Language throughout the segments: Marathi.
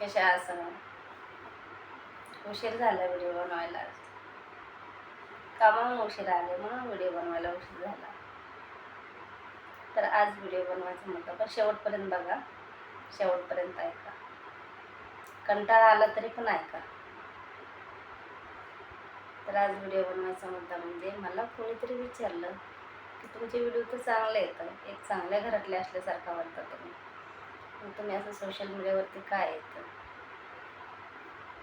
कशा असं उशीर झाला व्हिडिओ बनवायला. कामाहून उशीर आले म्हणून व्हिडिओ बनवायला उशीर झाला. तर आज व्हिडिओ बनवायचा म्हटलं पण शेवटपर्यंत बघा. शेवटपर्यंत ऐका. कंटाळा आला तरी पण ऐका. तर आज व्हिडिओ बनवायचा मुद्दा म्हणजे मला कोणीतरी विचारलं की तुमचे व्हिडिओ तर चांगले येतं एक चांगल्या घरातले असल्यासारखा वाटतं तुम्ही मग तुम्ही असं सोशल मीडियावरती काय येतं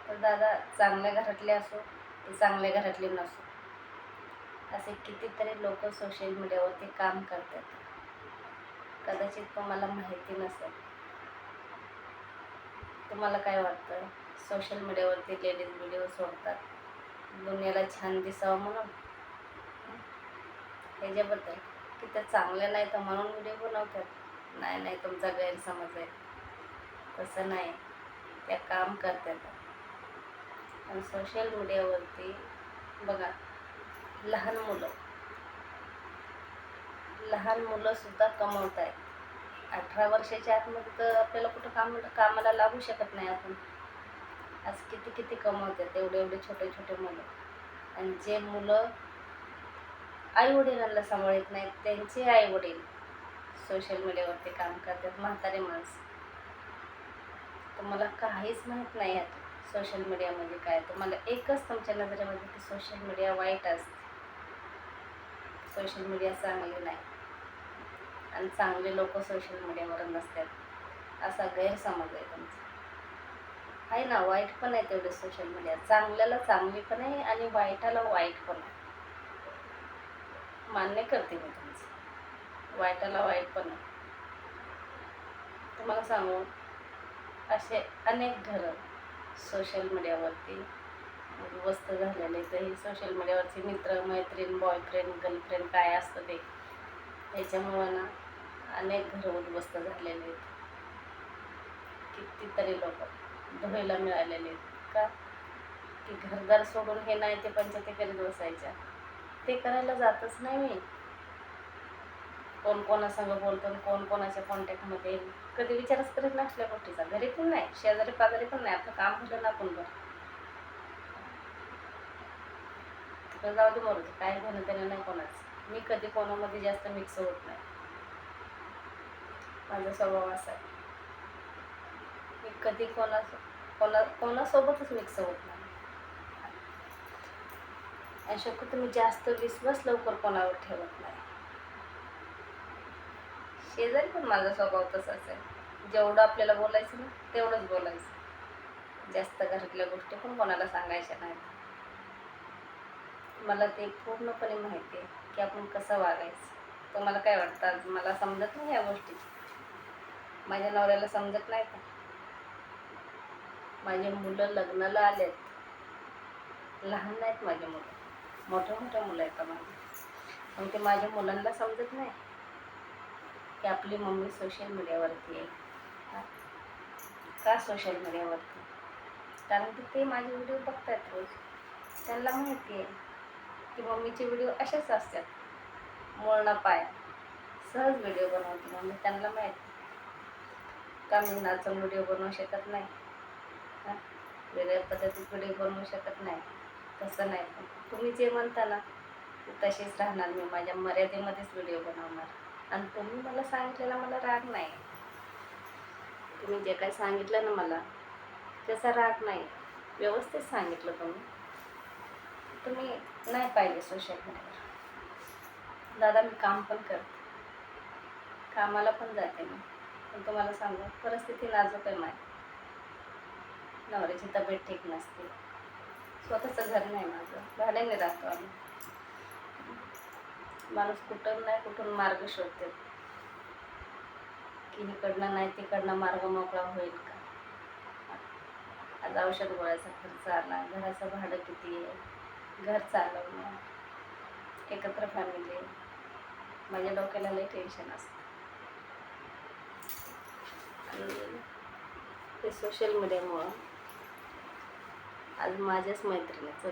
तर दादा चांगल्या घरातले असो ते चांगल्या घरातले नसो. असे कितीतरी लोक सोशल मीडियावरती काम करतात. कदाचित तुम्हाला माहिती नसेल. तुम्हाला काय वाटतं? सोशल मीडियावरती लेडीज व्हिडिओ सोडतात. दुनियाला छान दिसावं म्हणून? ह्याच्याबद्दल. की त्या चांगल्या नाही तर म्हणून व्हिडिओ बनवतात. नाही नाही तुमचा गैरसमज आहे. तसं नाही. त्या काम करतात. आणि सोशल मीडियावरती बघा लहान मुलं. लहान मुलंसुद्धा कमवत आहेत अठरा वर्षाच्या आतमध्ये तर आपल्याला कुठं काम कामाला लागू शकत नाही आपण. आज किती किती कमवतात एवढे एवढे छोटे छोटे मुलं. आणि जे मुलं आईवडिलांना सांभाळत नाहीत त्यांचे आईवडील सोशल मीडियावरती काम करतात म्हातारे माणसं. मला काहीच माहीत नाही आता. सोशल मीडिया म्हणजे काय? तुम्हाला एकच तुमच्या नजरेमध्ये की सोशल मीडिया वाईट असते. सोशल मीडिया चांगली नाही. आणि चांगले लोक सोशल मीडियावर नसतात. असा गैरसमज आहे तुमचा. आहे ना वाईट पण आहे तेवढे सोशल मीडिया चांगल्याला चांगली पण आहे आणि वाईटाला वाईट पण आहे. मान्य करते मी तुमचं. वाईटाला वाईट पण आहे. तुम्हाला सांगू असे अनेक घरं सोशल मीडियावरती उद्ध्वस्त झालेले तर हे सोशल मीडियावरचे मित्र मैत्रीण बॉयफ्रेंड गर्लफ्रेंड काय असतं ते त्याच्यामुळं ना अनेक घरं उद्ध्वस्त झालेले आहेत. कितीतरी लोक धुळीला मिळालेले आहेत. का? की घरदार सोडून हे नाही ते पंचायती करीत बसायच्या. ते करायला जातच नाही मी. कोण कोणासंग बोलतो कोण कोणाच्या कॉन्टॅक्टमध्ये कधी विचारच करीत नसल्या गोष्टीचा. घरी पण नाही शेजारी पाजारी पण नाही. आपलं काम झालं ना आपण बरं जाऊ दे मरू काय घेणं त्यानं नाही कोणाचं. मी कधी कोणामध्ये जास्त मिक्स होत नाही. माझा स्वभाव असा आहे. मी कधी कोणा कोणा कोणासोबतच मिक्स होत नाही. आणि शक्यतो मी जास्त विश्वास लवकर कोणावर ठेवत नाही. शेजारी पण माझा स्वभाव तसाच आहे. जेवढं आपल्याला बोलायचं ना तेवढंच बोलायचं. जास्त घरातल्या गोष्टी पण कोणाला सांगायच्या नाहीत. मला ते पूर्णपणे माहिती आहे की आपण कसं वागायचं. तुम्हाला काय वाटतं आज? मला समजत नाही या गोष्टी. माझ्या नवऱ्याला समजत नाही का? माझे मुलं लग्नाला आलेत. लहान नाहीत माझे मुलं. मोठ्या मोठ्या मुलं आहेत माझे पण ते माझ्या मुलांना समजत नाही. की आपली मम्मी सोशल मीडियावरती आहे. का सोशल मीडियावरती कारण की ते माझे व्हिडिओ बघतात रोज. त्यांना माहिती आहे की मम्मीचे व्हिडिओ असेच असतात. मोळणा पाय. सहज व्हिडिओ बनवते मम्मी त्यांना माहिती. का मी नाचून व्हिडिओ बनवू शकत नाही? हां? वेगळ्या पद्धतीत व्हिडिओ बनवू शकत नाही. तसं नाही. तुम्ही जे म्हणता ना तसेच तशीच राहणार मी. माझ्या मर्यादेमध्येच व्हिडिओ बनवणार. आणि तुम्ही मला सांगितलेला मला राग नाही. तुम्ही जे काही सांगितलं ना मला त्याचा राग नाही. व्यवस्थित सांगितलं तुम्ही. तुम्ही नाही पाहिजे सोशल मीडियावर दादा मी काम पण करते. कामाला पण जाते मी. पण तुम्हाला सांगू परिस्थिती नाजूक आहे माझी. नवऱ्याची तब्येत ठीक नसते. स्वतःचं घर नाही माझं. भाड्याने राहतो आम्ही. माणूस कुठून नाही कुठून मार्ग शोधते. की इकडनं नाही तिकडनं मार्ग मोकळा होईल का? आज औषध गोळ्याचा खर्च आला घराचं भाडं किती आहे? घर चालवणं एकत्र फॅमिली माझ्या डोक्याला लई टेन्शन असतं. आणि ते सोशल मीडियामुळं आज माझ्याच मैत्रिणीचं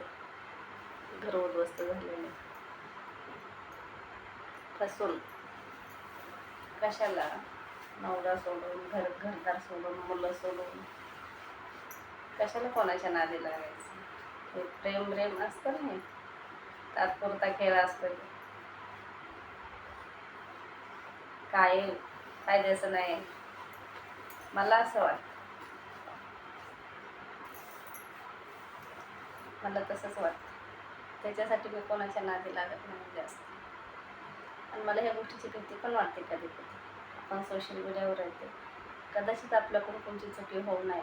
घर उद्ध्वस्त झालेलं आहे. कसून कशाला? नवरा सोडून घर घरदार सोडून मुलं सोडून. कशाला कोणाच्या नादी लागायचं? हे प्रेम प्रेम असतं ना हे. तात्पुरता खेळ असतो काय फायद्याचं नाही. मला असं वाटतं. मला तसंच वाटतं. त्याच्यासाठी मी कोणाच्या नादी लागत नाही जास्त. आणि मला ह्या गोष्टीची भीती पण वाटते कधी कधी. आपण सोशल मीडियावर येते. कदाचित आपल्याकडून कोणची चुकी होऊ नये.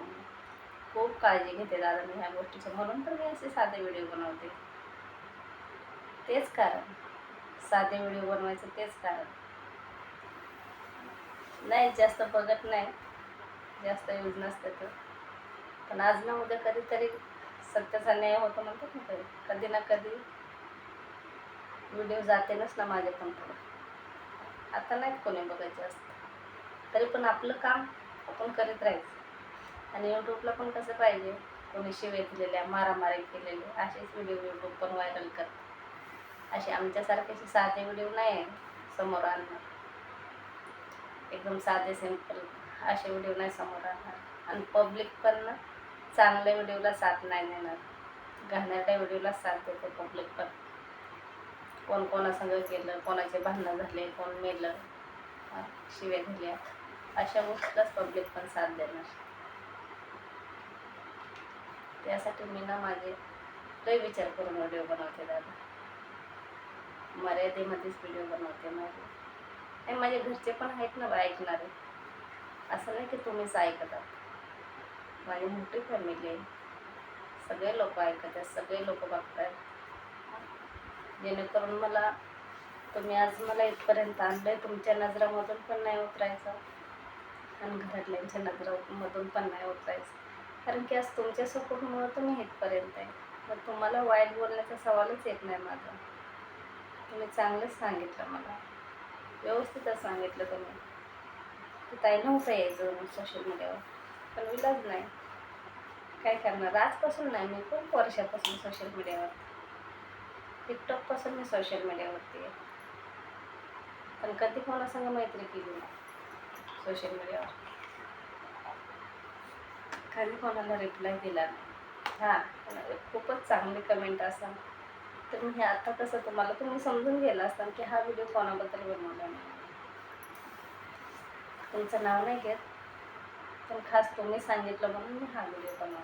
खूप काळजी घेते दादा मी ह्या गोष्टीचं. म्हणून तर मी असे साधे व्हिडिओ बनवते. तेच कारण. साधे व्हिडिओ बनवायचं तेच कारण. नाही जास्त बघत नाही. जास्त यूज नसते तर. पण आज ना उद्या कधीतरी सत्याचा न्याय होतो म्हणतात ना कधी कधी ना कधी व्हिडिओ जातेनच ना माझे पण थोडं आता नाहीत कोणी बघायचे असतं. तरी पण आपलं काम आपण करीत राहायचं. आणि यूट्यूबला पण कसं पाहिजे? कोणी शिवे दिलेल्या मारामारी केलेले असेच व्हिडिओ यूट्यूब पण व्हायरल करतात. असे आमच्यासारखे साधे व्हिडिओ नाही आहे समोर आणणार. एकदम साधे सिंपल असे व्हिडिओ नाही समोर आणणार. आणि पब्लिक पण ना चांगल्या व्हिडिओला साथ नाही देणार. घाणेरड्या व्हिडिओला साथ देते पब्लिक पण. कोण कोणासंग गेलं कोणाचे भांडणं झाले कोण मेलं शिव्या दिल्या. अशा गोष्टीलाच पब्लिक पण साथ देणार. त्यासाठी मी ना माझे लय विचार करून व्हिडिओ बनवते दादा. मर्यादेमध्येच व्हिडिओ बनवते माझे. आणि माझे घरचे पण आहेत ना बा ऐकणारे. असं नाही की तुम्हीच ऐकत आहात. माझी मोठी फॅमिली आहे. सगळे लोक ऐकत आहेत सगळे लोक बघतात जेणेकरून मला तुम्ही आज मला इथपर्यंत आणलंय. तुमच्या नजरामधून पण नाही उतरायचं. आणि घरातल्यांच्या नजरामधून पण नाही उतरायचं. कारण की आज तुमच्या सपोर्टमुळं तुम्ही इथपर्यंत आहे. मग तुम्हाला वाईट बोलण्याचा सवालच येत नाही माझा. तुम्ही चांगलंच सांगितलं मला. व्यवस्थितच सांगितलं तुम्ही. की ताई नव्हतं यायचं सोशल मीडियावर पण विलाज नाही. काय करणार? आजपासून नाही मी खूप वर्षापासून सोशल मीडियावर टिकटॉकपासून मी सोशल मीडियावरती आहे. पण कधी कोणासंग मैत्री केली नाही सोशल मीडियावर खाली कोणाला रिप्लाय दिला नाही. हां खूपच चांगली कमेंट असा तर मी हे आता कसं तुम्हाला तुम्ही समजून गेला असता की हा व्हिडिओ कोणाबद्दल बनवला नाही. तुमचं नाव नाही घेत पण खास तुम्ही सांगितलं म्हणून मी हा व्हिडिओ बनवला.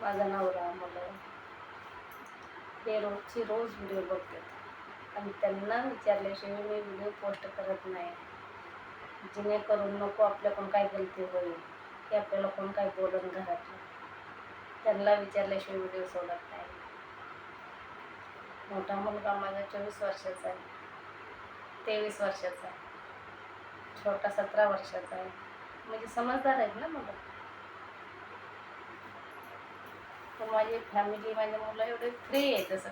माझं नवरा मुलं हे रोजची रोज व्हिडिओ बघतात आणि त्यांना विचारल्याशिवाय मी व्हिडिओ पोस्ट करत नाही. जेणेकरून नको आपल्याकडून काय गलती होईल की आपल्याला कोण काय बोलून घरातलं. त्यांना विचारल्याशिवाय व्हिडिओ सोडत नाही. मोठा मुलगा माझा चोवीस वर्षाचा आहे. तेवीस वर्षाचा आहे. छोटा सतरा वर्षाचा आहे. म्हणजे समजदार आहेत ना मुलं? पण माझी फॅमिली माझी मुलं एवढे फ्री आहे तसं.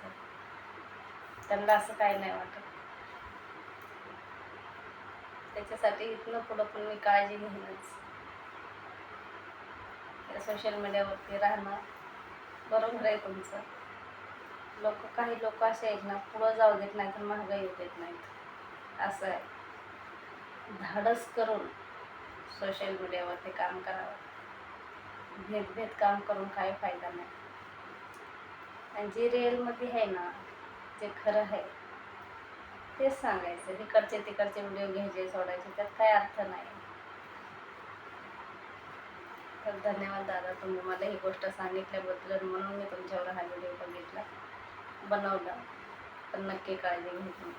त्यांना असं काही नाही वाटत. त्याच्यासाठी इथनं पुढं पण मी काळजी घेईनच. सोशल मीडियावरती राहणं बरोबर आहे तुमचं. लोक काही लोक असे आहेत ना पुढं जाऊ देत नाहीत तर महागाई येऊ देत नाहीत. असं आहे. धाडस करून सोशल मीडियावरती काम करावं. भेदभेद काम करून काही फायदा नाही. म्हणजे आणि जे रिअलमध्ये आहे ना जे खरं आहे तेच सांगायचं. तिकडचे तिकडचे व्हिडिओ घ्यायचे सोडायचे त्यात काय अर्थ नाही. तर धन्यवाद दादा तुम्ही मला ही गोष्ट सांगितल्याबद्दल. म्हणून मी तुमच्यावर हा व्हिडिओ बघितला बनवला. पण नक्की काळजी घेतली